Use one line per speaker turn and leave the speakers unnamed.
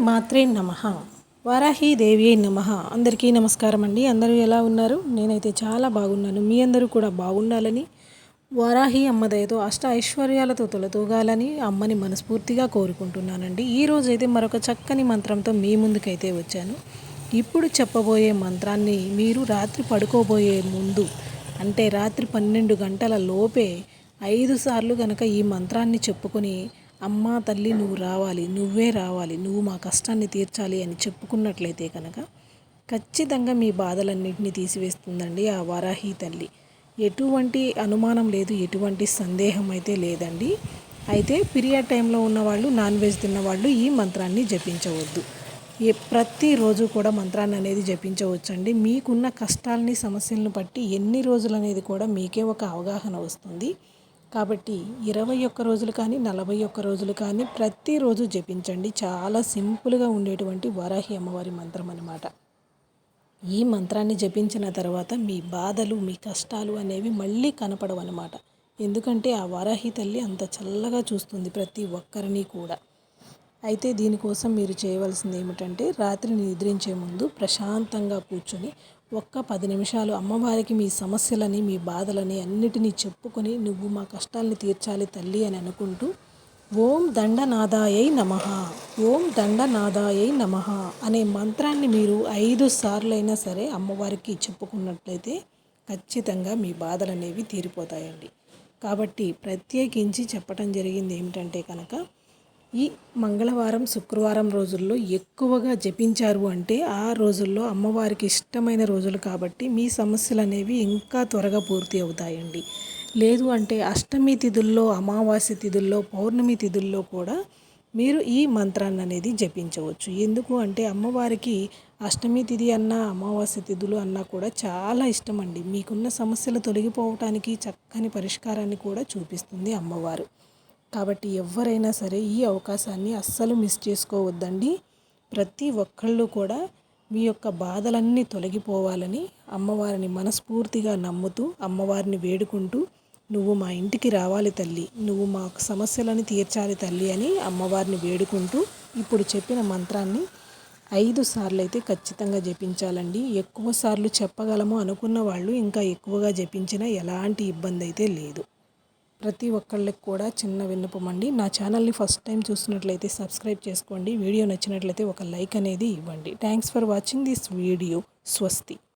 మాత్రే నమ. వారాహి దేవి నమ. అందరికీ నమస్కారం అండి. అందరూ ఎలా ఉన్నారు? నేనైతే చాలా బాగున్నాను. మీ అందరూ కూడా బాగుండాలని వారాహి అమ్మ దయతో అష్ట ఐశ్వర్యాలతో తొలతూగాలని అమ్మని మనస్ఫూర్తిగా కోరుకుంటున్నానండి. ఈరోజైతే మరొక చక్కని మంత్రంతో మీ ముందుకైతే వచ్చాను. ఇప్పుడు చెప్పబోయే మంత్రాన్ని మీరు రాత్రి పడుకోబోయే ముందు అంటే రాత్రి పన్నెండు గంటల లోపే ఐదు సార్లు కనుక ఈ మంత్రాన్ని చెప్పుకొని అమ్మా తల్లి నువ్వు రావాలి నువ్వే రావాలి నువ్వు మా కష్టాన్ని తీర్చాలి అని చెప్పుకున్నట్లయితే కనుక ఖచ్చితంగా మీ బాధలన్నింటినీ తీసివేస్తుందండి ఆ వారాహి తల్లి. ఎటువంటి అనుమానం లేదు ఎటువంటి సందేహం అయితే లేదండి. అయితే పీరియడ్ టైంలో ఉన్నవాళ్ళు నాన్ వెజ్ తిన్నవాళ్ళు ఈ మంత్రాన్ని జపించవద్దు. ఏ ప్రతిరోజు కూడా మంత్రాన్ని అనేది జపించవచ్చండి. మీకున్న కష్టాలని సమస్యలను బట్టి ఎన్ని రోజులు అనేది కూడా మీకే ఒక అవగాహన వస్తుంది. కాబట్టి ఇరవై ఒక్క రోజులు కానీ నలభై ఒక్క రోజులు కానీ ప్రతిరోజు జపించండి. చాలా సింపుల్గా ఉండేటువంటి వరాహి అమ్మవారి మంత్రం అనమాట ఈ మంత్రాన్ని జపించిన తర్వాత మీ బాధలు మీ కష్టాలు అనేవి మళ్ళీ కనపడవన్నమాట ఎందుకంటే ఆ వారాహి తల్లి అంత చల్లగా చూస్తుంది ప్రతి ఒక్కరిని కూడా. అయితే దీనికోసం మీరు చేయవలసింది ఏమిటంటే రాత్రి నిద్రించే ముందు ప్రశాంతంగా కూర్చొని ఒక్క పది నిమిషాలు అమ్మవారికి మీ సమస్యలని మీ బాధలని అన్నిటినీ చెప్పుకొని నువ్వు మా కష్టాలని తీర్చాలి తల్లి అని అనుకుంటూ ఓం దండనాదాయై నమ ఓం దండనాదాయై నమ అనే మంత్రాన్ని మీరు ఐదు సార్లైనా సరే అమ్మవారికి చెప్పుకున్నట్లయితే ఖచ్చితంగా మీ బాధలు అనేవి తీరిపోతాయండి. కాబట్టి ప్రత్యేకించి చెప్పటం జరిగింది ఏమిటంటే కనుక ఈ మంగళవారం శుక్రవారం రోజుల్లో ఎక్కువగా జపించారు అంటే ఆ రోజుల్లో అమ్మవారికి ఇష్టమైన రోజులు కాబట్టి మీ సమస్యలు అనేవి ఇంకా త్వరగా పూర్తి అవుతాయండి. లేదు అంటే అష్టమి తిథుల్లో అమావాస్య తిథుల్లో పౌర్ణమి తిథుల్లో కూడా మీరు ఈ మంత్రాన్ని అనేది జపించవచ్చు. ఎందుకు అంటే అమ్మవారికి అష్టమి తిథి అన్న అమావాస్య తిథులు అన్నా కూడా చాలా ఇష్టం అండి మీకున్న సమస్యలు తొలగిపోవటానికి చక్కని పరిష్కారాన్ని కూడా చూపిస్తుంది అమ్మవారు. కాబట్టి ఎవరైనా సరే ఈ అవకాశాన్ని అస్సలు మిస్ చేసుకోవద్దండి. ప్రతి ఒక్కళ్ళు కూడా మీ యొక్క బాధలన్నీ తొలగిపోవాలని అమ్మవారిని మనస్ఫూర్తిగా నమ్ముతూ అమ్మవారిని వేడుకుంటూ నువ్వు మా ఇంటికి రావాలి తల్లి నువ్వు మా సమస్యలను తీర్చాలి తల్లి అని అమ్మవారిని వేడుకుంటూ ఇప్పుడు చెప్పిన మంత్రాన్ని ఐదు సార్లు అయితే ఖచ్చితంగా జపించాలండి. ఎక్కువ సార్లు చెప్పగలము అనుకున్న వాళ్ళు ఇంకా ఎక్కువగా జపించినా ఎలాంటి ఇబ్బంది అయితే లేదు. ప్రతి ఒక్కళ్ళకి కూడా చిన్న విన్నపం అండి. నా ఛానల్ని ఫస్ట్ టైం చూస్తున్నట్లయితే సబ్స్క్రైబ్ చేసుకోండి. వీడియో నచ్చినట్లయితే ఒక లైక్ అనేది ఇవ్వండి. Thanks for watching this video స్వస్తి